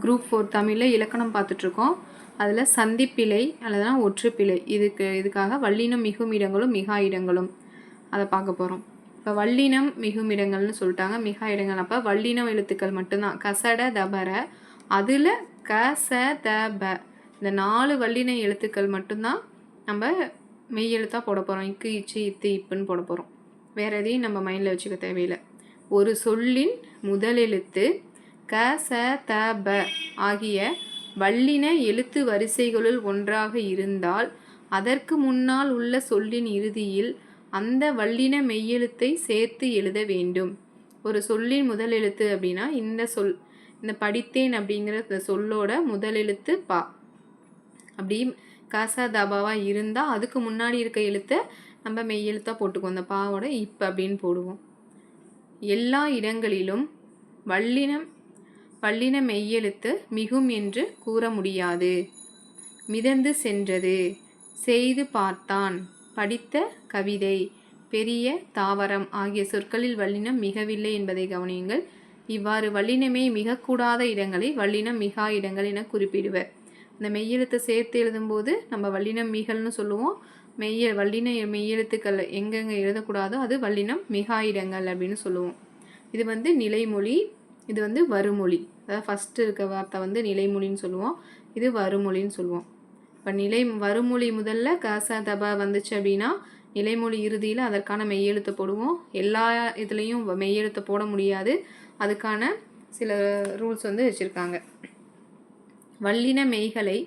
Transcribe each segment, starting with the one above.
Group four தமிழில் இலக்கணம் பார்த்துட்ருக்கோம். அதில் சந்திப்பிழை அல்லதுனா ஒற்றுப்பிழை இதுக்கு இதுக்காக வல்லினம் மிகும் இடங்களும் மிகா இடங்களும். அதை பார்க்க போகிறோம் இப்போ வல்லினம் மிகும் இடங்கள்னு சொல்லிட்டாங்க. மிகா இடங்கள். அப்போ வல்லினம் எழுத்துக்கள் மட்டும்தான். கசட தபர அதில் க ச த ப. இந்த நாலு வல்லின எழுத்துக்கள் மட்டும்தான் நம்ம மெய் எழுத்தாக போட போகிறோம் இக்கு இச்சு இத்து இப்புன்னு போட போகிறோம் வேறு எதையும் நம்ம மைண்டில் வச்சுக்க தேவையில்லை. ஒரு சொல்லின் முதலெழுத்து க ச த ப ஆகிய வல்லின எழுத்து வரிசைகளுள் ஒன்றாக இருந்தால் அதற்கு முன்னால் உள்ள சொல்லின் இறுதியில் அந்த வல்லின மெய்யெழுத்தை சேர்த்து எழுத வேண்டும். ஒரு சொல்லின் முதல் எழுத்து அப்படின்னா இந்த சொல் இந்த படித்தேன் அப்படிங்கிற இந்த சொல்லோட முதல் எழுத்து பா. அப்படி காசா தபாவாக இருந்தால் அதுக்கு முன்னாடி இருக்க எழுத்தை நம்ம மெய்யெழுத்தாக போட்டுக்குவோம். அந்த பாவோட இப்போ அப்படின்னு போடுவோம். எல்லா இடங்களிலும் வல்லினம் வல்லின மெய்யெழுத்து மிகும் என்று கூற முடியாது. மிதந்து சென்றது. செய்து பார்த்தான். படித்த கவிதை. பெரிய தாவரம் ஆகிய சொற்களில் வல்லினம் மிகவில்லை என்பதை கவனியுங்கள். இவ்வாறு வல்லினமே மிகக்கூடாத இடங்களை வல்லினம் மிகா இடங்கள் என குறிப்பிடுவர். இந்த மெய்யெழுத்தை சேர்த்து எழுதும்போது நம்ம வல்லினம் மிகல்னு சொல்லுவோம். மெய்ய வல்லின மெய்யெழுத்துக்கள் எங்கெங்கே எழுதக்கூடாதோ அது வல்லினம் மிகா இடங்கள் அப்படின்னு சொல்லுவோம். இது வந்து நிலைமொழி இது வந்து வருமொழி அதாவது ஃபஸ்ட்டு இருக்க வார்த்தை வந்து நிலைமொழின்னு சொல்லுவோம். இது வருமொழின்னு சொல்லுவோம். இப்போ நிலை வருமொழி முதல்ல கச தபா வந்துச்சு அப்படின்னா நிலைமொழி இறுதியில் அதற்கான மெய்யெழுத்தை போடுவோம். எல்லா இதுலேயும் மெய்யெழுத்தை போட முடியாது. அதுக்கான சில ரூல்ஸ் வந்து வச்சுருக்காங்க. வல்லின மெய்களை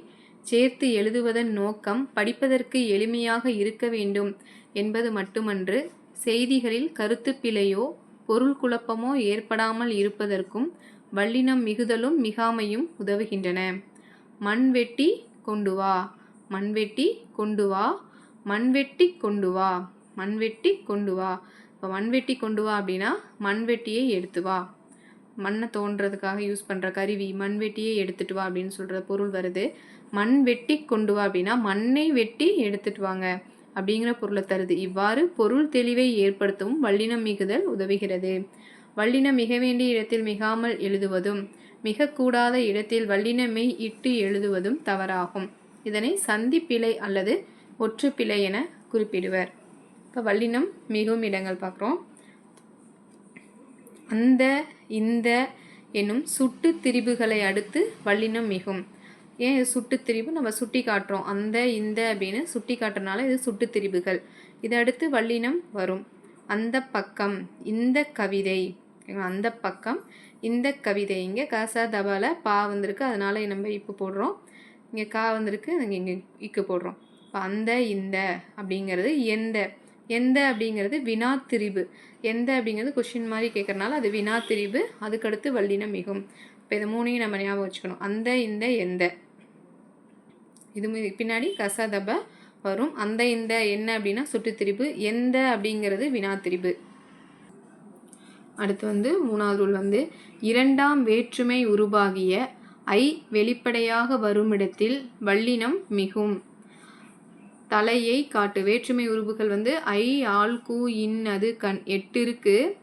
சேர்த்து எழுதுவதன் நோக்கம் படிப்பதற்கு எளிமையாக இருக்க வேண்டும் என்பது மட்டுமன்று செய்திகளில் கருத்து பிழையோ பொருள் குழப்பமோ ஏற்படாமல் இருப்பதற்கும் வல்லினம் மிகுதலும் மிகாமையும் உதவுகின்றன. மண்வெட்டி கொண்டு வா. மண்வெட்டி கொண்டு வா. மண்வெட்டி கொண்டு வா. மண்வெட்டி கொண்டு வா. இப்போ மண்வெட்டி கொண்டு வா அப்படின்னா மண்வெட்டியை எடுத்து வா. மண்ணை தோன்றதுக்காக யூஸ் பண்ணுற கருவி மண்வெட்டியை எடுத்துட்டு வா அப்படின்னு சொல்கிற பொருள் வருது. மண் வெட்டி கொண்டு வா அப்படின்னா மண்ணை வெட்டி எடுத்துட்டு வாங்க அப்படிங்கிற பொருளை தருது. இவ்வாறு பொருள் தெளிவை ஏற்படுத்தவும் வல்லினம் மிகுதல் உதவுகிறது. வல்லினம் மிக வேண்டிய இடத்தில் மிகாமல் எழுதுவதும் மிகக்கூடாத இடத்தில் வல்லினமை இட்டு எழுதுவதும் தவறாகும். இதனை சந்திப்பிழை அல்லது ஒற்றுப்பிழை என குறிப்பிடுவர். இப்போ வல்லினம் மிகவும் இடங்கள் பார்க்குறோம். அந்த இந்த என்னும் சுட்டு திரிபுகளை அடுத்து வல்லினம் மிகும். ஏன் இது சுட்டு திரிபு? நம்ம சுட்டி காட்டுறோம். அந்த இந்த அப்படின்னு சுட்டி காட்டுறனால இது சுட்டு திரிபுகள். இதை அடுத்து வல்லினம் வரும். அந்த பக்கம் இந்த கவிதை. அந்த பக்கம். இந்த கவிதை. இங்கே கசா தபால பா வந்திருக்கு. அதனால நம்ம இப்போ போடுறோம். இங்கே கா வந்திருக்கு. இங்கே இங்கே இக்கு போடுறோம். இப்போ அந்த இந்த அப்படிங்கிறது எந்த. எந்த அப்படிங்கிறது வினா திரிபு எந்த அப்படிங்கிறது கொஷின் மாதிரி கேட்குறனால அது வினா திரிபு அதுக்கடுத்து வல்லினம் மிகும் இப்போ இதை மூணையும் நம்ம ஞாபகம் வச்சுக்கணும். அந்த இந்த எந்த. இது பின்னாடி கசதப வரும். அந்த இந்த என்ன அப்படின்னா சுட்டுத்திரிபு. எந்த அப்படிங்கிறது வினா திரிபு அடுத்து வந்து மூணாவது ரூல் வந்து இரண்டாம் வேற்றுமை உருவாகிய ஐ வெளிப்படையாக வருமிடத்தில் வல்லினம் மிகும். தலையை காட்டு வேற்றுமை உருவுகள் வந்து ஐ ஆள் கூ இன் அது கண் எட்டு இருக்குது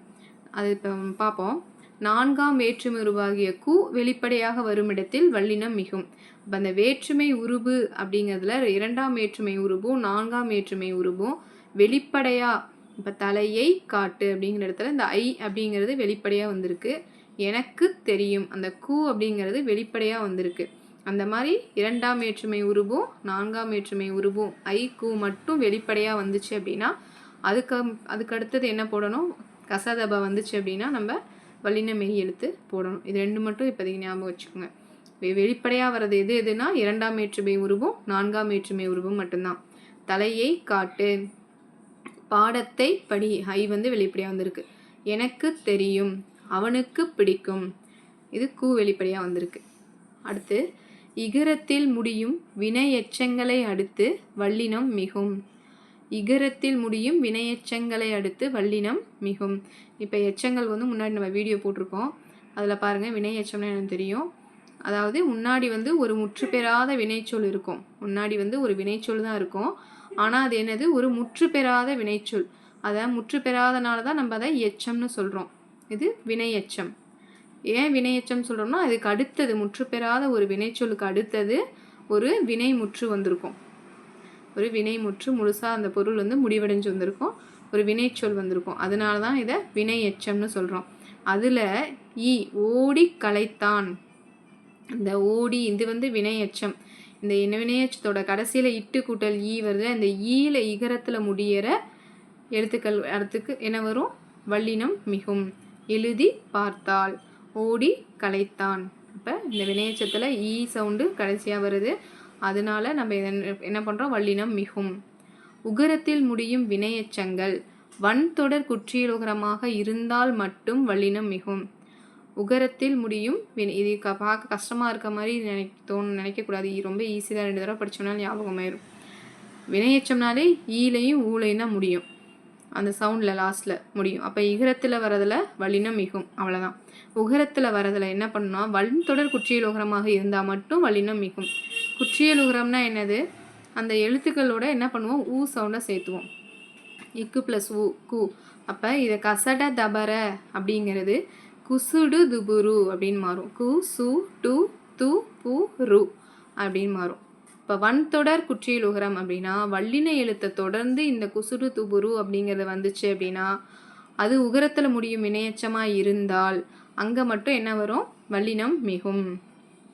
அது இப்போ பார்ப்போம் நான்காம் வேற்றுமை உருவாகிய கு வெளிப்படையாக வரும் இடத்தில் வல்லினம் மிகும். இப்போ அந்த வேற்றுமை உருவு அப்படிங்கிறதுல இரண்டாம் வேற்றுமை உருவும் நான்காம் வேற்றுமை உருவும் வெளிப்படையாக இப்போ தலையை காட்டு அப்படிங்கிற இடத்துல இந்த ஐ அப்படிங்கிறது வெளிப்படையாக வந்திருக்கு. எனக்கு தெரியும். அந்த கூ அப்படிங்கிறது வெளிப்படையாக வந்திருக்கு. அந்த மாதிரி இரண்டாம் வேற்றுமை உருவும் நான்காம் வேற்றுமை உருவும் ஐ கூ மட்டும் வெளிப்படையாக வந்துச்சு அப்படின்னா அதுக்கு அதுக்கு அடுத்தது என்ன போடணும்? கசதபா வந்துச்சு அப்படின்னா நம்ம வல்லின மெய் எழுத்து போடணும். இது ரெண்டு மட்டும் இப்போதைக்கு ஞாபகம் வச்சுக்கோங்க. வெளிப்படையாக வர்றது எது எதுனா இரண்டாம் வேற்றுமை உருவும் நான்காம் வேற்றுமை உருவும் மட்டும்தான். தலையை காட்டு. பாடத்தை படி ஐ வந்து வெளிப்படையாக வந்திருக்கு. எனக்கு தெரியும் அவனுக்கு பிடிக்கும். இது கூ வெளிப்படையாக வந்திருக்கு. அடுத்து இகரத்தில் முடியும் வினை எச்சங்களை அடுத்து வல்லினம் மிகும். இகரத்தில் முடியும் வினை எச்சங்களை அடுத்து வல்லினம் மிகும். இப்போ எச்சங்கள் வந்து முன்னாடி நம்ம வீடியோ போட்டிருக்கோம். அதில் பாருங்கள் வினை எச்சம்னு எனக்கு தெரியும். அதாவது முன்னாடி வந்து ஒரு முற்று பெறாத வினைச்சொல் இருக்கும். முன்னாடி வந்து ஒரு வினைச்சொல் தான் இருக்கும். ஆனால் அது என்னது? ஒரு முற்று பெறாத வினைச்சொல். அதை முற்று பெறாதனால தான் நம்ம அதை எச்சம்னு சொல்கிறோம் இது வினை எச்சம் ஏன் வினையெச்சம் சொல்கிறோம்னா அதுக்கு அடுத்தது முற்று பெறாத ஒரு வினைச்சொலுக்கு அடுத்தது ஒரு வினை முற்று வந்திருக்கும். ஒரு வினை முற்று முழுசாக அந்த பொருள் வந்து முடிவடைஞ்சு வந்திருக்கும். ஒரு வினைச்சொல் வந்திருக்கும். அதனால தான் இதை வினை எச்சம்னு சொல்கிறோம் அதில் ஈ ஓடி கலைத்தான் இந்த ஓடி இது வந்து வினை எச்சம் இந்த வினையச்சத்தோட கடைசியில் இட்டு கூட்டல் ஈ வருது. அந்த ஈயில் இகரத்தில் முடியிற எழுத்துக்கள் அடுத்துக்கு என்ன வரும்? வல்லினம் மிகும். எழுதி பார்த்தால் ஓடி கலைத்தான். அப்போ இந்த வினையச்சத்தில் ஈ சவுண்டு கடைசியாக வருது. அதனால நம்ம என்ன பண்ணுறோம் வல்லினம் மிகும். உகரத்தில் முடியும் வினையச்சங்கள் வன்தொடர் குற்றியலுகரமாக இருந்தால் மட்டும் வல்லினம் மிகும். உகரத்தில் முடியும். இது க பார்க்க கஷ்டமாக இருக்க மாதிரி நினை தோணு நினைக்கக்கூடாது. ரொம்ப ஈஸி தான். ரெண்டு தடவை படிச்சோம்னா ஞாபகமாயிரும் வினையச்சம்னாலே ஈலையும் ஊலையும் தான் முடியும். அந்த சவுண்டில் லாஸ்ட்டில் முடியும். அப்போ இகரத்தில் வரதில் வலினம் மிகும். அவ்வளோதான் உகரத்தில் வரதில் என்ன பண்ணணும் வன்தொடர் குற்றியல் உகரமாக இருந்தால் மட்டும் வலினம் மிகும். குற்றியல் உகரம்னா என்னது? அந்த எழுத்துக்களோட என்ன பண்ணுவோம்? ஊ சவுண்டை சேர்த்துவோம். இக்கு ப்ளஸ் ஊ கு. அப்போ இதை கசட தபர அப்படிங்கிறது குசுடு துபுரு அப்படின்னு மாறும். கு சு டு து பு ரு அப்படின்னு மாறும். இப்போ வன்தொடர் குற்றியல் உகரம் அப்படின்னா வல்லின எழுத்தை தொடர்ந்து இந்த குசுடு துபுரு அப்படிங்கிறது வந்துச்சு அப்படின்னா அது உகரத்தில் முடியும் இணையச்சமாக இருந்தால் அங்கே மட்டும் என்ன வரும்? வல்லினம் மிகும்.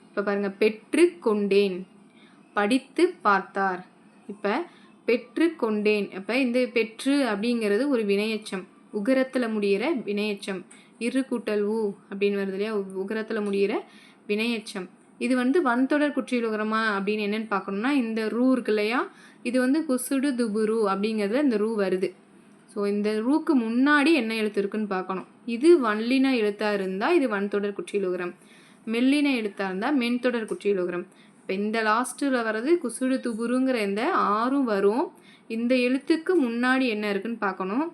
இப்போ பாருங்கள் பெற்று கொண்டேன். படித்து பார்த்தார். இப்போ பெற்று கொண்டேன். அப்போ இந்த பெற்று அப்படிங்கிறது ஒரு வினையச்சம். உகரத்தில் முடியிற வினையச்சம். இரு கூட்டல் ஊ அப்படின்னு வருது இல்லையா? உகரத்தில் முடியிற வினையச்சம். இது வந்து வன்தொடர் குற்றியலுகரமா அப்படின்னு என்னன்னு பார்க்கணும்னா இந்த ரூ இருக்கு இல்லையா? இது வந்து குசுடு துபுரு அப்படிங்கிறதுல இந்த ரூ வருது. ஸோ இந்த ரூக்கு முன்னாடி என்ன எழுத்து இருக்குன்னு பார்க்கணும். இது வன்லின எழுத்தாக இருந்தால் இது வன்தொடர் குற்றியலுகரம் மெல்லின எழுத்தாக இருந்தால் மென்தொடர் குற்றியலுகரம் இப்போ இந்த லாஸ்ட்டில் வர்றது குசுடு துபுருங்கிற இந்த ஆறும் வரும். இந்த எழுத்துக்கு முன்னாடி என்ன இருக்குன்னு பார்க்கணும்.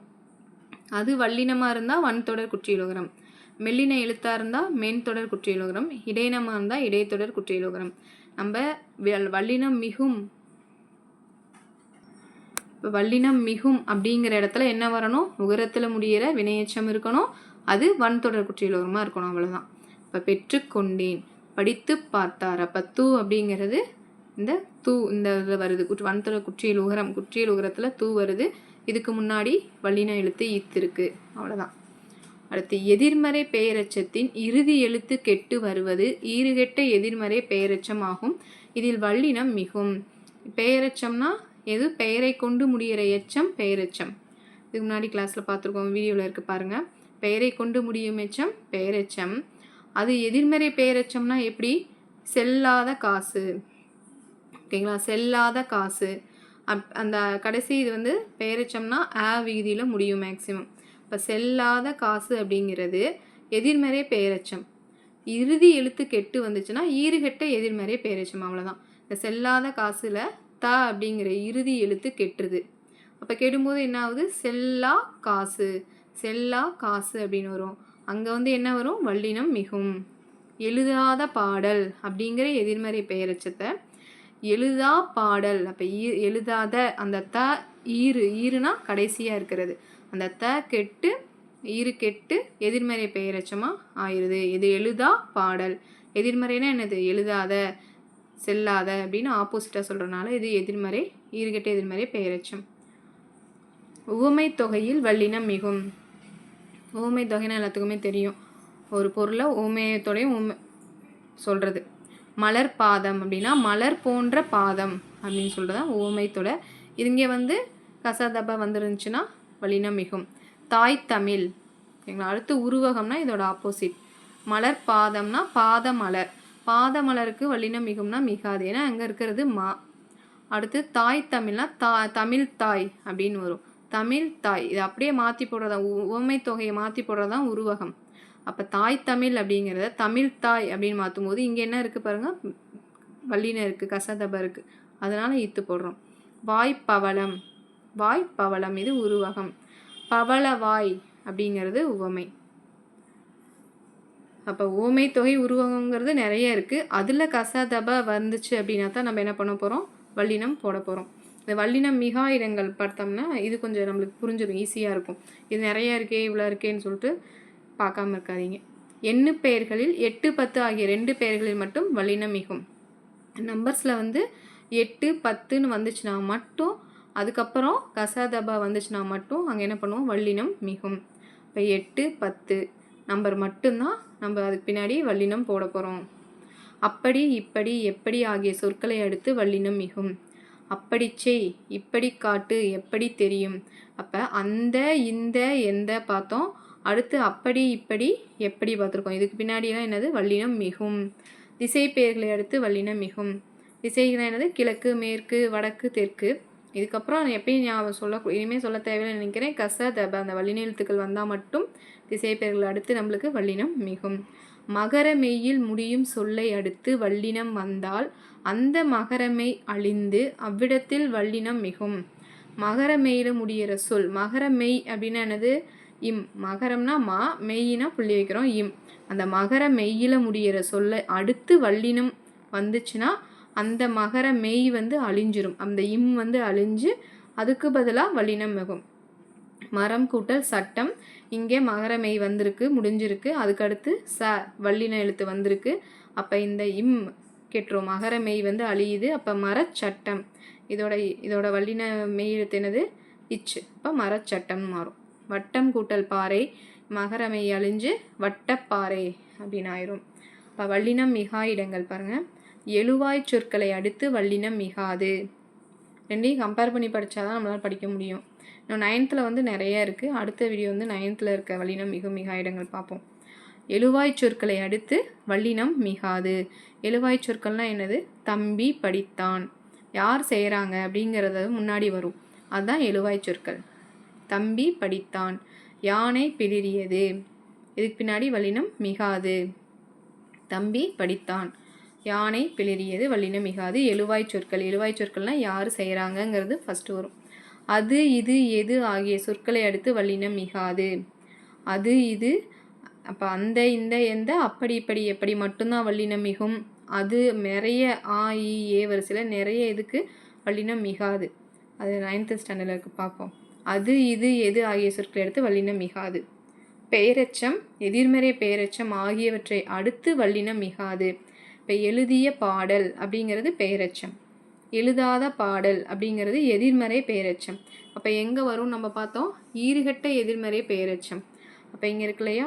அது வல்லினமாக இருந்தால் வன்தொடர் குற்றியலோகரம். மெல்லின எழுத்தாக இருந்தால் மென்தொடர் குற்றியலோகரம். இடையினமாக இருந்தால் இடைத்தொடர் குற்றியலோகரம். நம்ம வல்- வல்லினம் மிகும் இப்போ வல்லினம் மிகும் அப்படிங்கிற இடத்துல என்ன வரணும்? உகரத்தில் முடியிற வினையச்சம் இருக்கணும். அது வன்தொடர் குற்றியலுகரமாக இருக்கணும் அவ்வளோதான் இப்போ பெற்றுக்கொண்டேன் படித்து பார்த்தார். அப்போ தூ அப்படிங்கிறது இந்த தூ இந்த இதில் வருது. குற்ற வன்தொடர் குற்றியல் உகரம் குற்றியல் உகரத்தில் தூ வருது. இதுக்கு முன்னாடி வல்லின எழுத்து ஈத்து அவ்வளோதான் அடுத்து எதிர்மறை பெயரச்சத்தின் இறுதி எழுத்து கெட்டு வருவது ஈறுகெட்ட எதிர்மறை பெயரச்சம் ஆகும். இதில் வல்லினம் மிகும். பெயரச்சம்னா எது? பெயரை கொண்டு முடிகிற எச்சம் பெயரெச்சம் இதுக்கு முன்னாடி கிளாஸில் பார்த்துருக்கோம் வீடியோவில் இருக்குது பாருங்கள் பெயரை கொண்டு முடியும் எச்சம் பெயரச்சம் அது எதிர்மறை பெயரச்சம்னா எப்படி? செல்லாத காசு. ஓகேங்களா? செல்லாத காசு. அப் அந்த கடைசி இது வந்து பெயரெச்சம்னா ஆ விகுதியில் முடியும் மேக்சிமம் இப்போ செல்லாத காசு அப்படிங்கிறது எதிர்மறை பெயரச்சம் இறுதி எழுத்து கெட்டு வந்துச்சுன்னா ஈறுகெட்ட எதிர்மறை பெயரச்சம் அவ்வளோதான் இந்த செல்லாத காசில் த அப்படிங்கிற இறுதி எழுத்து கெட்டுருது அப்போ கெடும்போது என்ன ஆகுது? செல்லா காசு செல்லா காசு அப்படின்னு வரும். அங்கே வந்து என்ன வரும்? வல்லினம் மிகும். எழுதாத பாடல் அப்படிங்கிற எதிர்மறை பெயரச்சத்தை எழுதா பாடல். அப்போ ஈ எழுதாத அந்த த ஈறு. ஈறுனா கடைசியாக இருக்கிறது. அந்த த கெட்டு ஈறு கெட்டு எதிர்மறை பெயரச்சமாக ஆயிடுது. இது எழுதா பாடல். எதிர்மறைனா என்னது? எழுதாத செல்லாத அப்படின்னு ஆப்போசிட்டாக சொல்கிறனால இது எதிர்மறை ஈறுகெட்ட எதிர்மறை பெயரச்சம் உவமை தொகையில் வல்லினம் மிகும். உவமை தொகைனா எல்லாத்துக்குமே தெரியும். ஒரு பொருளை உவமையத்தோடையும் உமை சொல்கிறது மலர் பாதம் அப்படின்னா மலர் போன்ற பாதம் அப்படின்னு சொல்கிறது தான் ஊமைத்தொட இங்கே வந்து கசதப வந்துருந்துச்சுன்னா வலினம் மிகும் தாய் தமிழ். ஓகேங்களா அடுத்து உருவகம்னா இதோட ஆப்போசிட் மலர் பாதம்னா பாத மலர் பாத மலருக்கு வல்லினம் மிகும்னா மிகாது. ஏன்னா அங்கே இருக்கிறது மா. அடுத்து தாய் தமிழ்னா தா தமிழ் தாய் அப்படின்னு வரும். தமிழ் தாய். இது அப்படியே மாற்றி போடுறதா உவமை தொகையை மாற்றி போடுறதான் உருவகம். அப்போ தாய் தமிழ் அப்படிங்கிறத தமிழ் தாய் அப்படின்னு மாற்றும் போது இங்கே என்ன இருக்குது பாருங்கள் வல்லின இருக்குது கசதப இருக்குது அதனால் இத்து போடுறோம். வாய் பவளம். வாய் பவளம் இது உருவகம். பவள வாய் அப்படிங்கிறது உவமை. அப்போ ஓமை தொகை உருவகங்கிறது நிறைய இருக்குது அதில் கசதப வந்துச்சு அப்படின்னா தான் நம்ம என்ன பண்ண போகிறோம் வல்லினம் போட போகிறோம் இந்த வல்லினம் மிகா இடங்கள் பார்த்தோம்னா இது கொஞ்சம் நம்மளுக்கு புரிஞ்சிடும் ஈஸியாக இருக்கும். இது நிறைய இருக்கே இவ்வளோ இருக்கேன்னு சொல்லிட்டு பார்க்காம இருக்காதீங்க. எண்ணு பெயர்களில் எட்டு பத்து ஆகிய ரெண்டு பெயர்களில் மட்டும் வல்லினம் மிகும். நம்பர்ஸில் வந்து எட்டு பத்துன்னு வந்துச்சுன்னா மட்டும் அதுக்கப்புறம் கசாதபா வந்துச்சுன்னா மட்டும் அங்கே என்ன பண்ணுவோம்? வல்லினம் மிகும். இப்போ எட்டு பத்து நம்பர் மட்டும்தான் நம்ம அதுக்கு பின்னாடி வல்லினம் போட போகிறோம் அப்படி இப்படி எப்படி ஆகிய சொற்களை அடுத்து வல்லினம் மிகும். அப்படி செய் இப்படி காட்டு எப்படி தெரியும்? அப்போ அந்த இந்த எந்த பார்த்தோம்? அடுத்து அப்படி இப்படி எப்படி பார்த்துருக்கோம். இதுக்கு பின்னாடிலாம் என்னது? வல்லினம் மிகும். திசை பெயர்களை அடுத்து வல்லினம் மிகும். திசைகள் என்னது? கிழக்கு மேற்கு வடக்கு தெற்கு. இதுக்கப்புறம் எப்பயும் ஞாபகம் சொல்ல இனிமேல் சொல்ல தேவையில்லை நினைக்கிறேன். கச தப அந்த வல்லின எழுத்துக்கள் வந்தால் மட்டும் திசை பெயர்கள் அடுத்து நம்மளுக்கு வல்லினம் மிகும். மகர மெய்யில் முடியும் சொல்லை அடுத்து வல்லினம் வந்தால் அந்த மகரமை அழிந்து அவ்விடத்தில் வல்லினம் மிகும். மகர மெய்யில் முடியிற சொல் மகர மெய் அப்படின்னா என்னது? இம். மகரம்னா மா மெய்யினா புள்ளி வைக்கிறோம் இம். அந்த மகர மெய்யில் முடியிற சொல்லை அடுத்து வல்லினம் வந்துச்சுன்னா அந்த மகர மெய் வந்து அழிஞ்சிரும். அந்த இம் வந்து அழிஞ்சு அதுக்கு பதிலாக வல்லினம் மிகும். மரம் கூட்டல் சட்டம். இங்கே மகர மெய் வந்திருக்கு முடிஞ்சிருக்கு. அதுக்கடுத்து ச வல்லின எழுத்து வந்திருக்கு. அப்போ இந்த இம் கெட்டுரும் மகர மெய் வந்து அழியுது. அப்போ மரச்சட்டம். இதோட இதோட வல்லின மெய் எழுத்து என்னது? இச்சு அப்போ மரச்சட்டம் மாறும். வட்டம் கூட்டல் பாறை மகரமை அழிஞ்சு வட்டப்பாறை அப்படின்னு ஆயிரும் இப்போ வல்லினம் மிகா இடங்கள் பாருங்கள் எழுவாய் சொற்களை அடுத்து வல்லினம் மிகாது. ரெண்டையும் கம்பேர் பண்ணி படித்தா தான் நம்மளால் படிக்க முடியும். இன்னும் நைன்த்தில் வந்து நிறைய இருக்குது அடுத்த வீடியோ வந்து நைன்த்தில் இருக்க வல்லினம் மிக மிகா இடங்கள் பார்ப்போம். எழுவாய் சொற்களை அடுத்து வல்லினம் மிகாது. எழுவாய் சொற்கள்னால் என்னது? தம்பி படித்தான். யார் செய்கிறாங்க அப்படிங்கிறது முன்னாடி வரும். அதுதான் எழுவாய் சொற்கள். தம்பி படித்தான். யானை பிளிரியது இதுக்கு பின்னாடி வல்லினம் மிகாது. தம்பி படித்தான். யானை பிளிரியது வல்லினம் மிகாது. எழுவாய் சொற்கள். எழுவாய் சொற்கள்னால் யார் செய்கிறாங்கங்கிறது ஃபஸ்ட்டு வரும். அது இது எது ஆகிய சொற்களை அடுத்து வல்லினம் மிகாது. அது இது அப்போ அந்த இந்த எந்த அப்படி இப்படி எப்படி மட்டும்தான் வல்லினம் மிகும். அது நிறைய ஆ இ ஏ வரிசையில் நிறைய இதுக்கு வல்லினம் மிகாது. அது நைன்த்து ஸ்டாண்டர்டில் இருக்குது பார்ப்போம் அது இது எது ஆகிய சொற்களை எடுத்து வல்லினம் மிகாது. பெயரச்சம் எதிர்மறை பெயரச்சம் ஆகியவற்றை அடுத்து வல்லினம் மிகாது. இப்போ எழுதிய பாடல் அப்படிங்கிறது பெயரச்சம் எழுதாத பாடல் அப்படிங்கிறது எதிர்மறை பெயரச்சம் அப்போ எங்கே வரும் நம்ம பார்த்தோம்? ஈறுகட்ட எதிர்மறை பெயரச்சம் அப்போ இங்கே இருக்கு இல்லையா?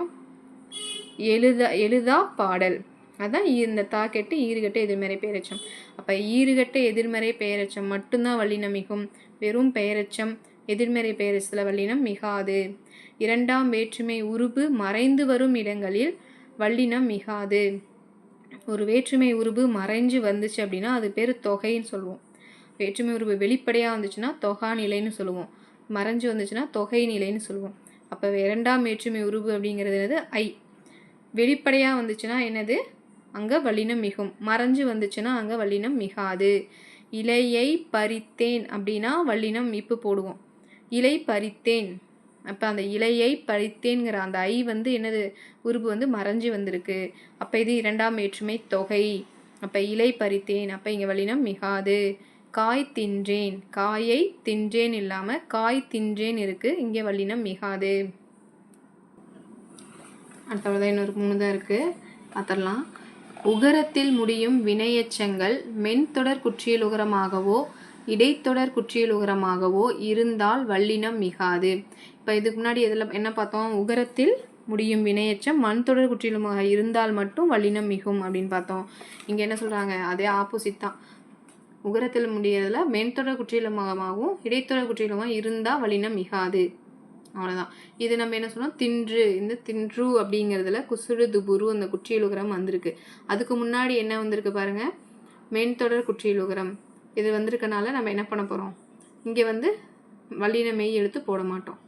எழுதா எழுதா பாடல். அதான் இந்த தாக்கெட்டு ஈறுகட்ட எதிர்மறை பெயரச்சம் அப்போ ஈறுகட்ட எதிர்மறை பெயரச்சம் மட்டும்தான் வல்லினம் மிகும். வெறும் பெயரச்சம் எதிர்மறை சில வல்லினம் மிகாது. இரண்டாம் வேற்றுமை உருபு மறைந்து வரும் இடங்களில் வல்லினம் மிகாது. ஒரு வேற்றுமை உருபு மறைஞ்சு வந்துச்சு அப்படின்னா அது பேர் தொகைன்னு சொல்லுவோம். வேற்றுமை உருவு வெளிப்படையாக வந்துச்சுன்னா தொகா நிலைன்னு சொல்லுவோம். மறைஞ்சு வந்துச்சுன்னா தொகை நிலைன்னு சொல்லுவோம். அப்போ இரண்டாம் வேற்றுமை உருவு அப்படிங்கிறது என்னது? ஐ. வெளிப்படையாக வந்துச்சுன்னா என்னது? அங்கே வல்லினம் மிகும். மறைஞ்சு வந்துச்சுன்னா அங்கே வல்லினம் மிகாது. இலையை பறித்தேன் அப்படின்னா வல்லினம் இப்பு போடுவோம். இலை பறித்தேன். அப்போ அந்த இலையை பறித்தேங்கிற அந்த ஐ வந்து என்னது? உருபு வந்து மறைஞ்சு வந்திருக்கு. அப்போ இது இரண்டாம் ஏற்றுமை தொகை. அப்போ இலை பறித்தேன். அப்போ இங்கே வழினம் மிகாது. காய் தின்றேன். காயை தின்றேன் இல்லாமல் காய் தின்றேன் இருக்குது இங்கே வல்லினம் மிகாது. அடுத்தவளதான் இன்னொரு மூணு தான் இருக்குது பார்த்துடலாம் உகரத்தில் முடியும் வினையச்சங்கள் மென்தொடர் குற்றியல் உகரமாகவோ இடைத்தொடர் குற்றியல் உகரமாகவோ இருந்தால் வல்லினம் மிகாது. இப்போ இதுக்கு முன்னாடி எதில் என்ன பார்த்தோம்? உகரத்தில் முடியும் வினையச்சம் மண் தொடர் குற்றியலுமாக இருந்தால் மட்டும் வல்லினம் மிகும் அப்படின்னு பார்த்தோம். இங்கே என்ன சொல்கிறாங்க அதே ஆப்போசிட் தான். உகரத்தில் முடியறதுல மென்தொடர் குற்றியலுமாகவும் இடைத்தொடர் குற்றியலுமாக இருந்தால் வல்லினம் மிகாது. அவ்வளோதான் இது நம்ம என்ன சொன்னோம்? தின்று. இந்த தின்று அப்படிங்கிறதுல குசுடு துபுரு அந்த குற்றியலுகரம் வந்திருக்கு. அதுக்கு முன்னாடி என்ன வந்திருக்கு பாருங்க? மென்தொடர் குற்றியலுகரம். இது வந்திருக்கனால நம்ம என்ன பண்ண போகிறோம் இங்கே வந்து வல்லின மெய் எழுத்து போட மாட்டோம்.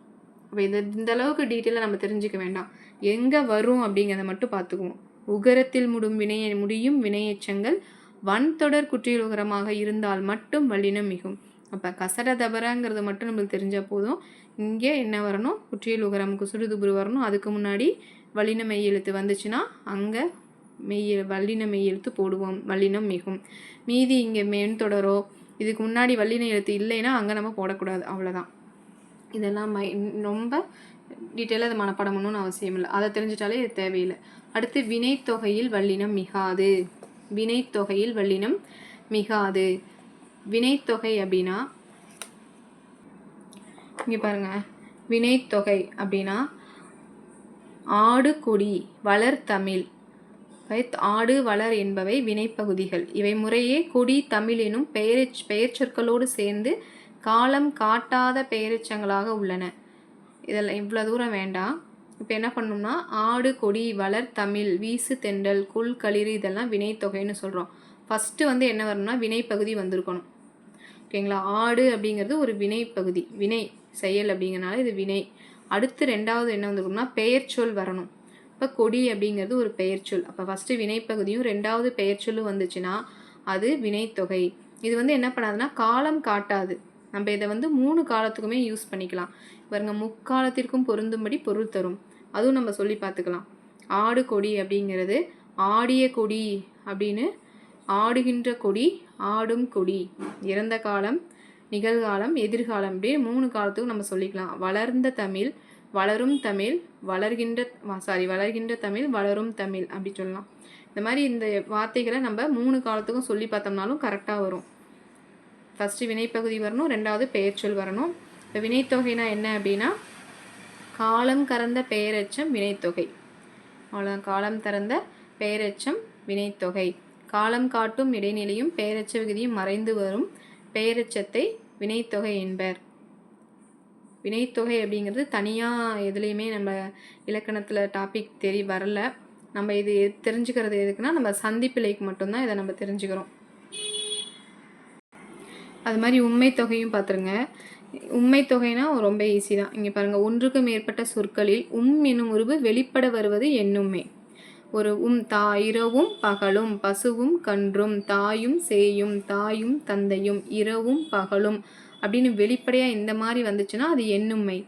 அப்போ இந்த இந்த அளவுக்கு டீட்டெயிலாக நம்ம தெரிஞ்சுக்க வேண்டாம். எங்கே வரும் அப்படிங்கிறத மட்டும் பார்த்துக்குவோம். உகரத்தில் முடும் வினைய முடியும் வினையச்சங்கள். வன்தொடர் குற்றியல் உகரமாக இருந்தால் மட்டும் வல்லினம் மிகும். அப்போ கசட தபராங்கிறது மட்டும் நம்மளுக்கு தெரிஞ்சால் போதும். இங்கே என்ன வரணும்? குற்றியல் உகரம் குசுடு துபுரு வரணும். அதுக்கு முன்னாடி வல்லின மெய் எழுத்து வந்துச்சுன்னா அங்கே மெய் வல்லின மெய் எழுத்து போடுவோம். வல்லினம் மிகும். மீதி இங்கே மென் தொடரோ இதுக்கு முன்னாடி வல்லின எழுத்து இல்லைன்னா அங்கே நம்ம போடக்கூடாது. அவ்வளோதான் இதெல்லாம் மை ரொம்ப டீட்டெயிலாக அதை மனப்பாடம் பண்ணணும்னு அவசியம் இல்லை. அதை தெரிஞ்சிட்டாலே இது தேவையில்லை. அடுத்து வினைத்தொகையில் வல்லினம் மிகாது. வினைத்தொகையில் வல்லினம் மிகாது. வினைத்தொகை அப்படின்னா இங்கே பாருங்கள் வினைத்தொகை அப்படின்னா ஆடு கொடி வளர் வைத் ஆடு வளர் என்பவை வினைப்பகுதிகள். இவை முறையே கொடி தமிழ் எனும் பெயரெச் பெயர்ச்சொற்களோடு சேர்ந்து காலம் காட்டாத பெயரெச்சங்களாக உள்ளன. இதெல்லாம் இவ்வளோ தூரம் வேண்டாம் இப்போ என்ன பண்ணோம்னா ஆடு கொடி வளர் தமிழ் வீசு தெண்டல் குல் களிறு இதெல்லாம் வினைத்தொகைன்னு சொல்கிறோம் ஃபஸ்ட்டு வந்து என்ன வரணும்னா வினைப்பகுதி வந்திருக்கணும். ஓகேங்களா? ஆடு அப்படிங்கிறது ஒரு வினைப்பகுதி. வினை செயல் அப்படிங்கிறனால இது வினை. அடுத்து ரெண்டாவது என்ன வந்திருக்கும்னா பெயர்ச்சொல் வரணும். இப்போ கொடி அப்படிங்கிறது ஒரு பெயர்ச்சொல் அப்போ ஃபஸ்ட்டு வினைப்பகுதியும் ரெண்டாவது பெயர்ச்சொல்லும் வந்துச்சுன்னா அது வினைத்தொகை. இது வந்து என்ன பண்ணாதுன்னா காலம் காட்டாது. நம்ம இதை வந்து மூணு காலத்துக்குமே யூஸ் பண்ணிக்கலாம். பாருங்க முக்காலத்திற்கும் பொருந்தும்படி பொருள் தரும். அதுவும் நம்ம சொல்லி பார்த்துக்கலாம். ஆடு கொடி அப்படிங்கிறது ஆடிய கொடி அப்படின்னு ஆடுகின்ற கொடி ஆடும் கொடி. இறந்த காலம் நிகழ்காலம் எதிர்காலம் அப்படியே மூணு காலத்துக்கும் நம்ம சொல்லிக்கலாம். வளர்ந்த தமிழ் வளரும் தமிழ் வளர்கின்ற சாரி வளர்கின்ற தமிழ் வளரும் தமிழ் அப்படி சொல்லலாம். இந்த மாதிரி இந்த வார்த்தைகளை நம்ம மூணு காலத்துக்கும் சொல்லி பார்த்தோம்னாலும் கரெக்டாக வரும். ஃபஸ்ட்டு வினைப்பகுதி வரணும் ரெண்டாவது பெயர்ச்சொல் வரணும். இப்போ வினைத்தொகைனா என்ன அப்படின்னா காலம் கறந்த பெயரச்சம் வினைத்தொகை. அவ்வளோதான் காலம் திறந்த பெயரச்சம் வினைத்தொகை. காலம் காட்டும் இடைநிலையும் பெயரச்ச விகுதியும் மறைந்து வரும். பெயரச்சத்தை வினைத்தொகை என்பர். வினைத்தொகை அப்படிங்கிறது தனியாக எதுலேயுமே நம்ம இலக்கணத்தில் டாபிக் தெரி வரல. நம்ம இது தெரிஞ்சுக்கிறது எதுக்குன்னா நம்ம சந்திப்பிலைக்கு மட்டும்தான் இதை நம்ம தெரிஞ்சுக்கிறோம். அது மாதிரி உண்மை தொகையும் பார்த்துருங்க. உண்மை தொகைனா ரொம்ப ஈஸி தான். இங்கே பாருங்கள் ஒன்றுக்கு மேற்பட்ட சொற்களில் உம் என்னும் உருவு வெளிப்பட வருவது என்னுமே ஒரு உம் தா இரவும் பகலும் பசுவும் கன்றும் தாயும் சேயும் தாயும் தந்தையும் இரவும் பகலும். அப்படின்னு வெளிப்படையாக இந்த மாதிரி வந்துச்சுன்னா அது எண்ணுமை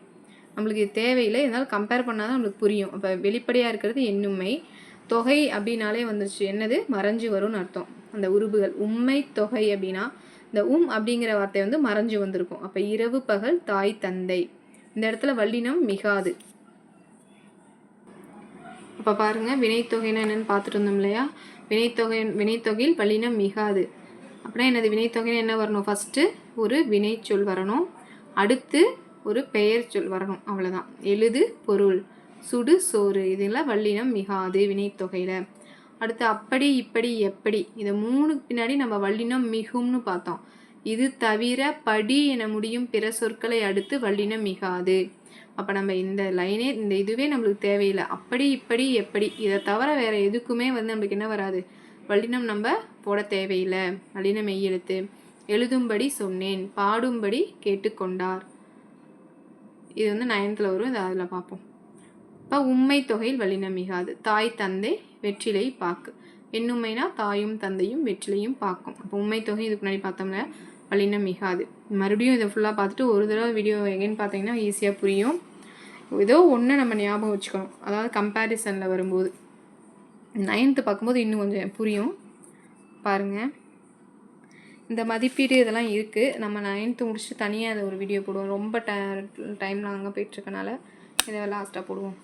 நம்மளுக்கு இது தேவையில்லை இதனால் கம்பேர் பண்ணால் தான் நம்மளுக்கு புரியும். அப்போ வெளிப்படையாக இருக்கிறது எண்ணுமை தொகை அப்படின்னாலே வந்துருச்சு. என்னது? மறைஞ்சு வரும்னு அர்த்தம். அந்த உருபுகள் உண்மை தொகை அப்படின்னா இந்த உம் அப்படிங்கிற வார்த்தை வந்து மறைஞ்சு வந்திருக்கும். அப்போ இரவு பகல் தாய் தந்தை. இந்த இடத்துல வல்லினம் மிகாது. அப்போ பாருங்கள் வினைத்தொகைன்னா என்னென்னு பார்த்துட்டு இருந்தோம் இல்லையா? வினைத்தொகை வினைத்தொகையில் வல்லினம் மிகாது. அப்படின்னா எனது வினைத்தொகைன்னு என்ன வரணும்? ஃபஸ்ட்டு ஒரு வினைச்சொல் வரணும். அடுத்து ஒரு பெயர் சொல் வரணும். அவ்வளோதான் எழுது பொருள். சுடு சோறு. இதெல்லாம் வல்லினம் மிகாது வினைத்தொகையில் அடுத்து அப்படி இப்படி எப்படி? இதை மூணுக்கு பின்னாடி நம்ம வல்லினம் மிகும்னு பார்த்தோம். இது தவிர படி என முடியும் பிற சொற்களை அடுத்து வல்லினம் மிகாது. அப்போ நம்ம இந்த லைனே இந்த இதுவே நம்மளுக்கு தேவையில்லை. அப்படி இப்படி எப்படி? இதை தவிர வேறு எதுக்குமே வந்து நம்மளுக்கு என்ன வராது? வல்லினம் நம்ம போட தேவையில்லை. வல்லினம் மெய்யெழுத்து எழுதும்படி சொன்னேன். பாடும்படி கேட்டுக்கொண்டார். இது வந்து நயனத்தில் வரும். இதை அதில் பார்ப்போம். இப்போ உண்மை தொகையில் வல்லினம் மிகாது. தாய் தந்தை வெற்றிலை பாக்கு. என்னுமைனா தாயும் தந்தையும் வெற்றிலையும் பார்க்கும் அப்போ உண்மை தொகை இதுக்கு முன்னாடி பார்த்தோம்ல வல்லினம் மிகாது. மறுபடியும் இதை ஃபுல்லாக பார்த்துட்டு ஒரு தடவை வீடியோ எங்கேன்னு பார்த்தீங்கன்னா ஈஸியாக புரியும். ஏதோ ஒன்று நம்ம ஞாபகம் வச்சுக்கணும். அதாவது கம்பேரிசனில் வரும்போது. நைன்த்து பார்க்கும்போது இன்னும் கொஞ்சம் புரியும். பாருங்கள் இந்த மதிப்பீடு இதெல்லாம் இருக்குது நம்ம நைன்த்து முடிச்சுட்டு தனியாக அதை ஒரு வீடியோ போடுவோம். ரொம்ப ட டைம்லாம் அங்கே போயிட்டுருக்கனால இதை லாஸ்ட்டாக போடுவோம்.